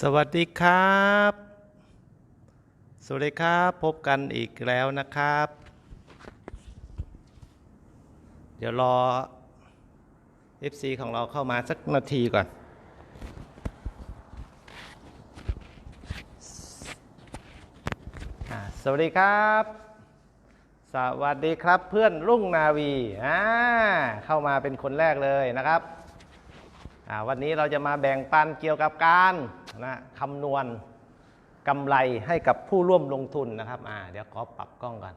สวัสดีครับ สวัสดีครับ พบกันอีกแล้วนะครับ เดี๋ยวรอ FC ของเราเข้ามาสักนาทีก่อน สวัสดีครับ สวัสดีครับเพื่อนรุ่งนาวีอ่าเข้ามาเป็นคนแรกเลยนะครับ วันนี้เราจะมาแบ่งปันเกี่ยวกับการนะคำนวณกำไรให้กับผู้ร่วมลงทุนนะครับเดี๋ยวขอปรับกล้องก่อน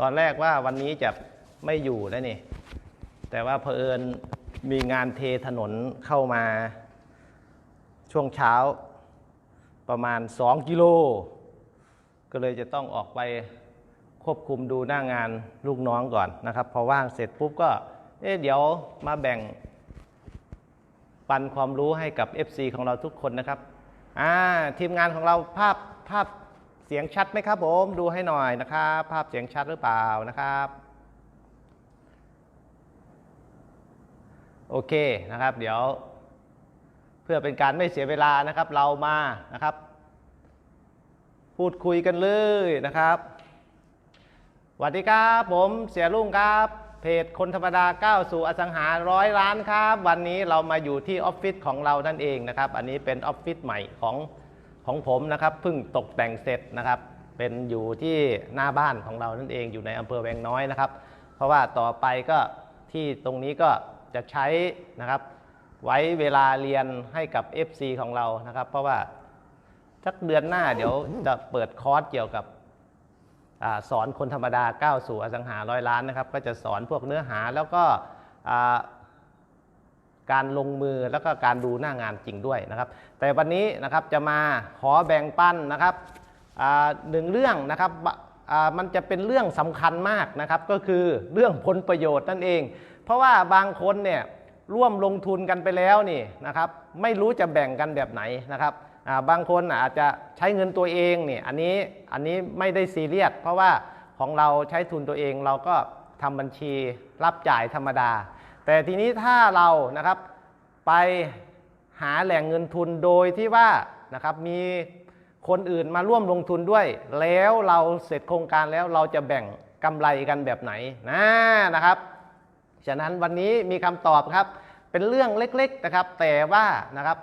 ตอนแรกว่าวันนี้จะไม่อยู่แล้วนี่ แต่ว่าเผอิญมีงานเทถนนเข้ามาช่วงเช้าประมาณ 2 กิโล ก็เลยจะต้องออกไป ควบคุมดูหน้างานลูกน้องก่อนนะครับ พอว่างเสร็จปุ๊บก็เอ๊ะเดี๋ยวมาแบ่ง ปันความรู้ให้กับ FC ของเราทุกคนนะครับอ่าทีมงานของเราภาพภาพเสียงชัดไหมครับผมดูให้หน่อยนะครับภาพเสียงชัดหรือเปล่านะครับโอเคนะครับ เดี๋ยวเพื่อเป็นการไม่เสียเวลานะครับ เรามานะครับ พูดคุยกันเลยนะครับ สวัสดีครับ ผมเสียลุงครับ เพจคนธรรมดาก้าวสู่อสังหาร้อยล้านครับ วันนี้เรามาอยู่ที่ออฟฟิศของเรานั่นเองนะครับ อันนี้เป็นออฟฟิศใหม่ของของผมนะครับเพิ่งตกแต่งเสร็จนะครับ เป็นอยู่ที่หน้าบ้านของเรานั่นเองอยู่ในอำเภอแวงน้อยนะครับ เพราะว่าต่อไปก็ที่ตรงนี้ก็จะใช้นะครับ ไว้เวลาเรียนให้กับ FC ของเรานะครับ เพราะว่าสักเดือนหน้าเดี๋ยวจะเปิดคอร์สเกี่ยวกับ สอนคนธรรมดาก้าวสู่อสังหาร้อยล้านนะครับ ก็จะสอนพวกเนื้อหาแล้วก็การลงมือแล้วก็การดูหน้างานจริงด้วยนะครับ แต่วันนี้นะครับจะมาขอแบ่งปันนะครับหนึ่งเรื่องนะครับมันจะเป็นเรื่องสำคัญมากนะครับ ก็คือเรื่องผลประโยชน์นั่นเอง เพราะว่าบางคนเนี่ยร่วมลงทุนกันไปแล้วนี่นะครับ ไม่รู้จะแบ่งกันแบบไหนนะครับ บางคนอาจจะใช้เงินตัวเองเนี่ยอันนี้อันนี้ไม่ได้ซีเรียสเพราะว่าของเราใช้ทุนตัวเองเราก็ทำบัญชีรับจ่ายธรรมดา แต่ทีนี้ถ้าเรานะครับไปหาแหล่งเงินทุนโดยที่ว่านะครับมีคนอื่นมาร่วมลงทุนด้วย แล้วเราเสร็จโครงการแล้วเราจะแบ่งกำไรกันแบบไหนนะนะครับ ฉะนั้นวันนี้มีคำตอบครับเป็นเรื่องเล็กๆนะครับ แต่ว่านะครับ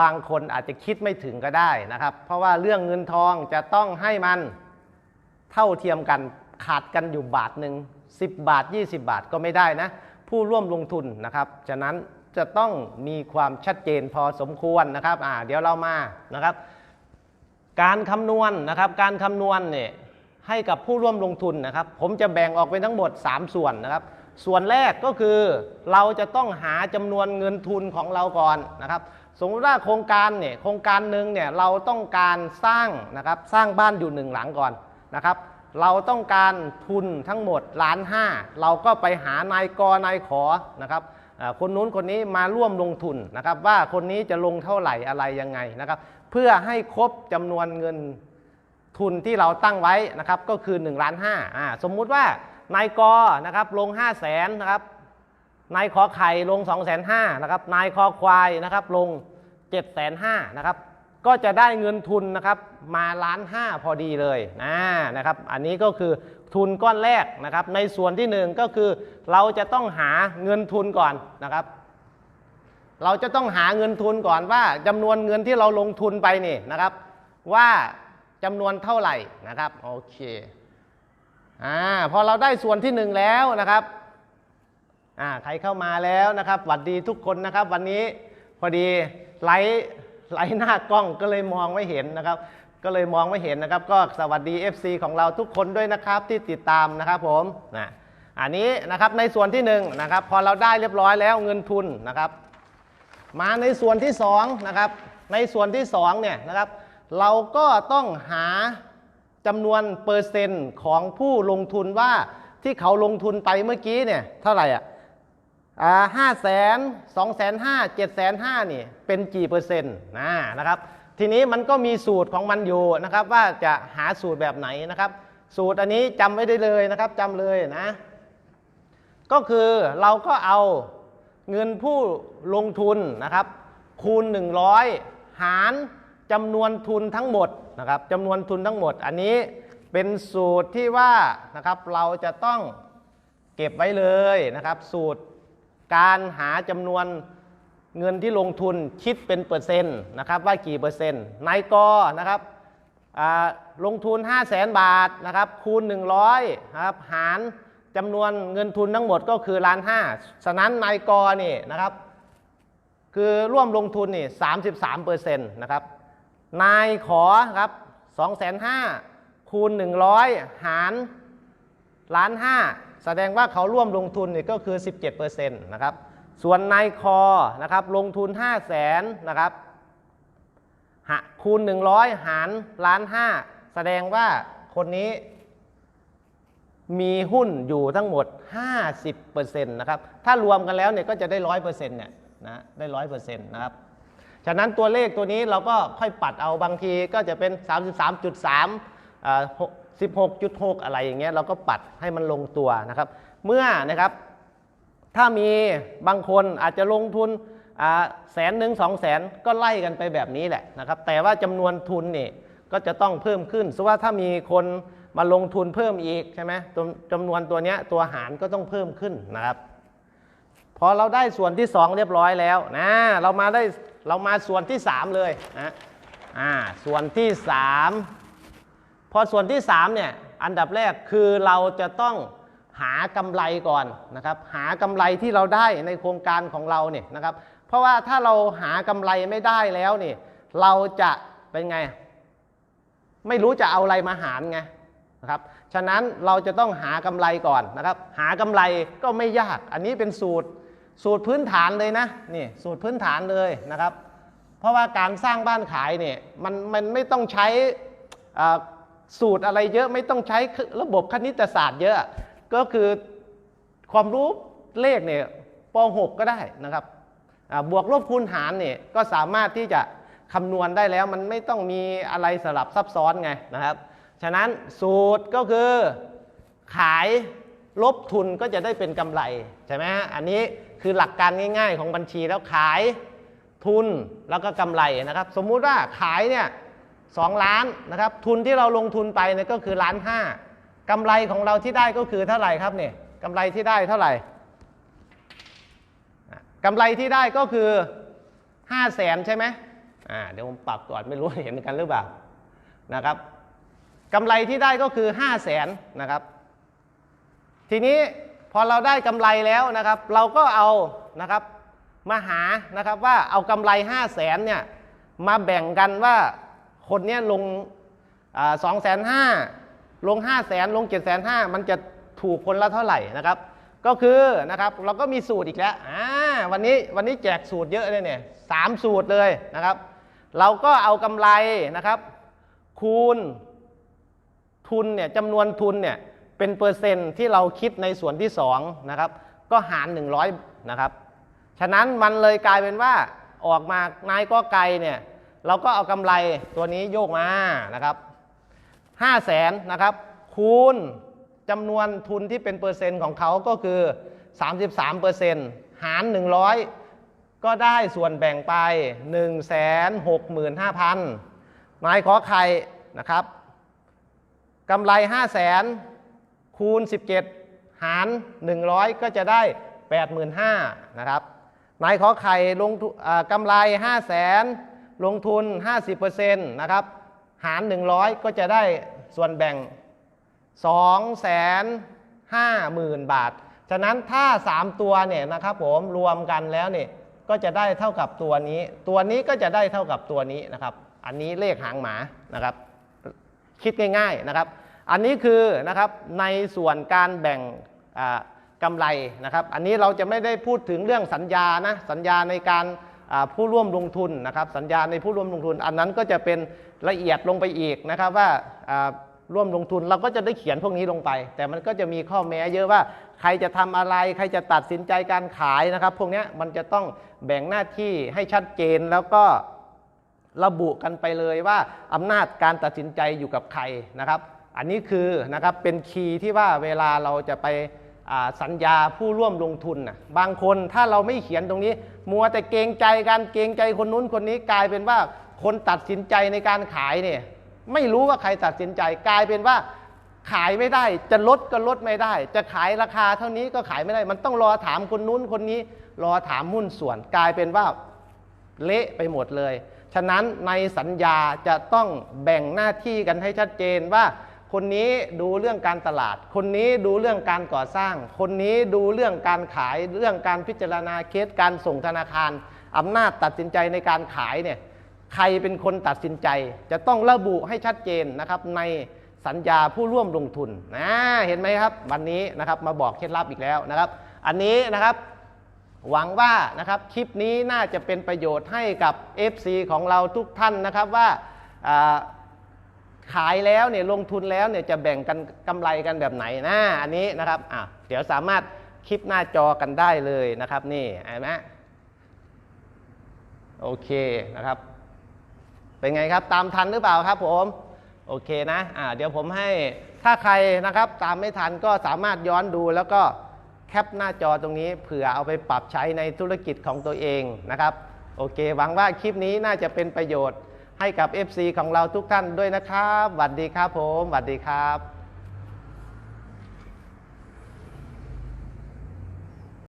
บางคนอาจจะคิดไม่ถึงก็ได้นะครับ เพราะว่าเรื่องเงินทองจะต้องให้มันเท่าเทียมกันขาดกันอยู่บาทหนึ่ง10 บาท 20 บาทก็ไม่ได้นะ ผู้ร่วมลงทุนนะครับฉะนั้นจะต้องมีความชัดเจนพอสมควรนะครับอ่าเดี๋ยวเรามานะครับ การคำนวณนะครับ การคำนวณเนี่ยให้กับผู้ร่วมลงทุนนะครับ ผมจะแบ่งออกเป็นทั้งหมด 3 ส่วนนะครับ ส่วนแรกก็คือเราจะต้องหาจำนวนเงินทุนของเราก่อนนะครับ สมมติว่าโครงการเนี่ยโครงการหนึ่งเนี่ยเราต้องการสร้างนะครับสร้างบ้านอยู่หนึ่งหลังก่อนนะครับเราต้องการทุนทั้งหมดล้านห้าเราก็ไปหานายกนายขอนะครับคนนู้นคนนี้มาร่วมลงทุนนะครับว่าคนนี้จะลงเท่าไหร่อะไรยังไงนะครับเพื่อให้ครบจำนวนเงินทุนที่เราตั้งไว้นะครับก็คือ1ล้านห้าสมมุติว่านายกนะครับลง 5 0 0แสนนะครับ นายขอไข่ลง 2 5 0 0 0นะครับ นายคอควายนะครับลง 7 5 0 0 0นะครับ ก็จะได้เงินทุนนะครับมาล้านห้าพอดีเลยนะนะครับ อันนี้ก็คือทุนก้อนแรกนะครับ ในส่วนที่หนึ่งก็คือเราจะต้องหาเงินทุนก่อนนะครับ เราจะต้องหาเงินทุนก่อนว่าจำนวนเงินที่เราลงทุนไปนี่นะครับ ว่าจำนวนเท่าไหร่นะครับโอเคอ่าพอเราได้ส่วนที่หนึ่งแล้วนะครับ อ่าใครเข้ามาแล้วนะครับหวัดดีทุกคนนะครับ วันนี้พอดีไลฟ์ไลฟ์หน้ากล้องก็เลยมองไม่เห็นนะครับ ก็เลยมองไม่เห็นนะครับ ก็สวัสดี FC ของเราทุกคนด้วยนะครับที่ติดตามนะครับผมนะอันนี้นะครับในส่วนที่หนึ่งนะครับพอเราได้เรียบร้อยแล้วเงินทุนนะครับ มาในส่วนที่สองนะครับในส่วนที่สองเนี่ยนะครับเราก็ต้องหาจำนวนเปอร์เซ็นต์ของผู้ลงทุนว่าที่เขาลงทุนไปเมื่อกี้เนี่ยเท่าไหร่อะ ห้าแสนสองแสนห้าเจ็ดแสนห้านี่เป็นกี่เปอร์เซ็นต์นะนะครับ ทีนี้มันก็มีสูตรของมันอยู่นะครับ ว่าจะหาสูตรแบบไหนนะครับ สูตรอันนี้จำไว้ได้เลยนะครับจำเลยนะ ก็คือเราก็เอาเงินผู้ลงทุนนะครับ คูณ 100 หารจำนวนทุนทั้งหมดนะครับจำนวนทุนทั้งหมด อันนี้เป็นสูตรที่ว่านะครับเราจะต้องเก็บไว้เลยนะครับ สูตร การหาจำนวนเงินที่ลงทุนคิดเป็นเปอร์เซ็นต์นะครับว่ากี่เปอร์เซ็นต์นายกนะครับลงทุน 5 0 0แสนบาทนะครับคูณ 100นะครับหารจำนวนเงินทุนทั้งหมดก็คือล้านห้าฉะนั้นนายกนี่นะครับ คือร่วมลงทุนนี่33เปอร์เซ็นต์นะครับนายขอครับ2 5 0 0 0คูณ100หารล้านห้า แสดงว่าเขาร่วมลงทุนนี่ก็คือ 17เปอร์เซ็นต์นะครับ ส่วนนายคอนะครับลงทุน 5 0 0แสนนะครับหคูณ 100 หารล้านห้าแสดงว่าคนนี้มีหุ้นอยู่ทั้งหมด 50%นะครับ ถ้ารวมกันแล้วเนี่ยก็จะได้ 100%เนี่ยนะได้ 100%นะครับ ฉะนั้นตัวเลขตัวนี้เราก็ค่อยปัดเอาบางทีก็จะเป็น 33.3 16.6 อะไรอย่างเงี้ยเราก็ปัดให้มันลงตัวนะครับ เมื่อนะครับ ถ้ามีบางคนอาจจะลงทุนแสนหนึ่งสองแสนก็ไล่กันไปแบบนี้แหละนะครับ แต่ว่าจำนวนทุนนี่ก็จะต้องเพิ่มขึ้นสว่าถ้ามีคนมาลงทุนเพิ่มอีกใช่ไหมจำนวนตัวเนี้ยตัวหารก็ต้องเพิ่มขึ้นนะครับพอเราได้ส่วนที่ 2 เรียบร้อยแล้วนะเรามาได้เรามาส่วนที่ 3 เลยนะอ่าส่วนที่ 3 อส่วนที่3เนี่ยอันดับแรกคือเราจะต้องหากำไรก่อนนะครับหากำไรที่เราได้ในโครงการของเราเนี่ยนะครับเพราะว่าถ้าเราหากำไรไม่ได้แล้วนี่เราจะเป็นไง ไม่รู้จะเอาอะไรมาหารไงนะครับฉะนั้นเราจะต้องหากำไรก่อนนะครับหากำไรก็ไม่ยาก อันนี้เป็นสูตรสูตรพื้นฐานเลยนะนี่สูตรพื้นฐานเลยนะครับ เพราะว่าการสร้างบ้านขายเนี่ยมันมันไม่ต้องใช้อ่า สูตรอะไรเยอะไม่ต้องใช้ระบบคณิตศาสตร์เยอะ ก็คือความรู้เลขเนี่ยป .6 ก็ได้นะครับบวกลบคูณหารเนี่ยก็สามารถที่จะคำนวณได้แล้วมันไม่ต้องมีอะไรสลับซับซ้อนไงนะครับ ฉะนั้นสูตรก็คือขายลบทุนก็จะได้เป็นกำไรใช่ไหมฮะอันนี้คือหลักการง่าย ๆ ของบัญชีแล้วขายทุนแล้วก็กำไรนะครับ สมมุติว่าขายเนี่ย สองล้านนะครับทุนที่เราลงทุนไปเนี่ยก็คือล้านห้ากำไรของเราที่ได้ก็คือเท่าไหร่ครับเนี่ยกำไรที่ได้เท่าไหร่กำไรที่ได้ก็คือ5 0 0แสนใช่ไหมอ่าเดี๋ยวผมปรับก่อนไม่รู้เห็นกันหรือเปล่านะครับกำไรที่ได้ก็คือ5 0 0แสนนะครับ ทีนี้พอเราได้กำไรแล้วนะครับ เราก็เอานะครับมาหานะครับว่าเอากำไร5 0 0แสนเนี่ยมาแบ่งกันว่า คนเนี้ยลงสองแสนห้าลง5 0 0แสนลง7จ็ดแสนห้ามันจะถูกคนละเท่าไหร่นะครับ ก็คือนะครับเราก็มีสูตรอีกแล้วอ่าวันนี้วันนี้แจกสูตรเยอะเลยเนี่ยสามสูตรเลยนะครับ เราก็เอากำไรนะครับ คูณทุนเนี่ยจำนวนทุนเนี่ยเป็นเปอร์เซ็นต์ที่เราคิดในส่วนที่2นะครับก็หาร 100นะครับ ฉะนั้นมันเลยกลายเป็นว่าออกมานายก็ไกลเนี่ย เราก็เอากำไรตัวนี้โยกมานะครับ5 0 0แสนนะครับ คูณจำนวนทุนที่เป็นเปอร์เซ็นต์ของเขาก็คือ 33เปอร์เซ็นต์หาร 100 ก็ได้ส่วนแบ่งไป 1 6 5 0 0 0นายขอไข่นะครับกำไร 5 0 0แสนคูณ 17 หาร 100 ก็จะได้ 85,000 นะครับนายขอไข่ลงทุอ่ากำไร 5 0 0แสน ลงทุน 50%นะครับ หาร 100 ก็จะได้ส่วนแบ่ง 2 5 0 0 0 0 บาท ฉะนั้นถ้า 3 ตัวเนี่ยนะครับผมรวมกันแล้วเนี่ยก็จะได้เท่ากับตัวนี้ ตัวนี้ก็จะได้เท่ากับตัวนี้นะครับ อันนี้เลขหางหมานะครับ คิดง่ายๆนะครับ อันนี้คือนะครับในส่วนการแบ่งกำไรนะครับ อันนี้เราจะไม่ได้พูดถึงเรื่องสัญญานะ สัญญาในการ ผู้ร่วมลงทุนนะครับสัญญาในผู้ร่วมลงทุน อันนั้นก็จะเป็นละเอียดลงไปอีกนะครับว่าร่วมลงทุนเราก็จะได้เขียนพวกนี้ลงไป แต่มันก็จะมีข้อแม้เยอะว่าใครจะทำอะไร ใครจะตัดสินใจการขายนะครับ พวกนี้มันจะต้องแบ่งหน้าที่ให้ชัดเจนแล้วก็ระบุกันไปเลยว่าอำนาจการตัดสินใจอยู่กับใครนะครับ อันนี้คือนะครับเป็นคีย์ที่ว่าเวลาเราจะไป สัญญาผู้ร่วมลงทุนนะบางคนถ้าเราไม่เขียนตรงนี้ มัวแต่เกรงใจกันเกรงใจคนนู้นคนนี้กลายเป็นว่าคนตัดสินใจในการขายเนี่ยไม่รู้ว่าใครตัดสินใจกลายเป็นว่าขายไม่ได้ จะลดก็ลดไม่ได้ จะขายราคาเท่านี้ก็ขายไม่ได้ มันต้องรอถามคนนู้นคนนี้ รอถามหุ้นส่วน กลายเป็นว่าเละไปหมดเลย ฉะนั้นในสัญญาจะต้องแบ่งหน้าที่กันให้ชัดเจนว่า คนนี้ดูเรื่องการตลาด คนนี้ดูเรื่องการก่อสร้าง คนนี้ดูเรื่องการขาย เรื่องการพิจารณาเคสการส่งธนาคารอำนาจตัดสินใจในการขายเนี่ยใครเป็นคนตัดสินใจ จะต้องระบุให้ชัดเจนนะครับในสัญญาผู้ร่วมลงทุนนะเห็นไหมครับ วันนี้นะครับมาบอกเคล็ดลับอีกแล้วนะครับ อันนี้นะครับหวังว่านะครับคลิปนี้น่าจะเป็นประโยชน์ให้กับ FC ของเราทุกท่านนะครับว่าอ่า ขายแล้วเนี่ยลงทุนแล้วเนี่ยจะแบ่งกันกำไรกันแบบไหนนะอันนี้นะครับอะเดี๋ยวสามารถคลิปหน้าจอกันได้เลยนะครับ นี่เห็นไหมโอเคนะครับ เป็นไงครับตามทันหรือเปล่าครับผมโอเคนะอ่าเดี๋ยวผมให้ถ้าใครนะครับ ตามไม่ทันก็สามารถย้อนดูแล้วก็แคปหน้าจอตรงนี้เผื่อเอาไปปรับใช้ในธุรกิจของตัวเองนะครับ โอเคหวังว่าคลิปนี้น่าจะเป็นประโยชน์ ให้กับ FC ของเราทุกท่านด้วยนะครับสวัสดีครับผมสวัสดีครับ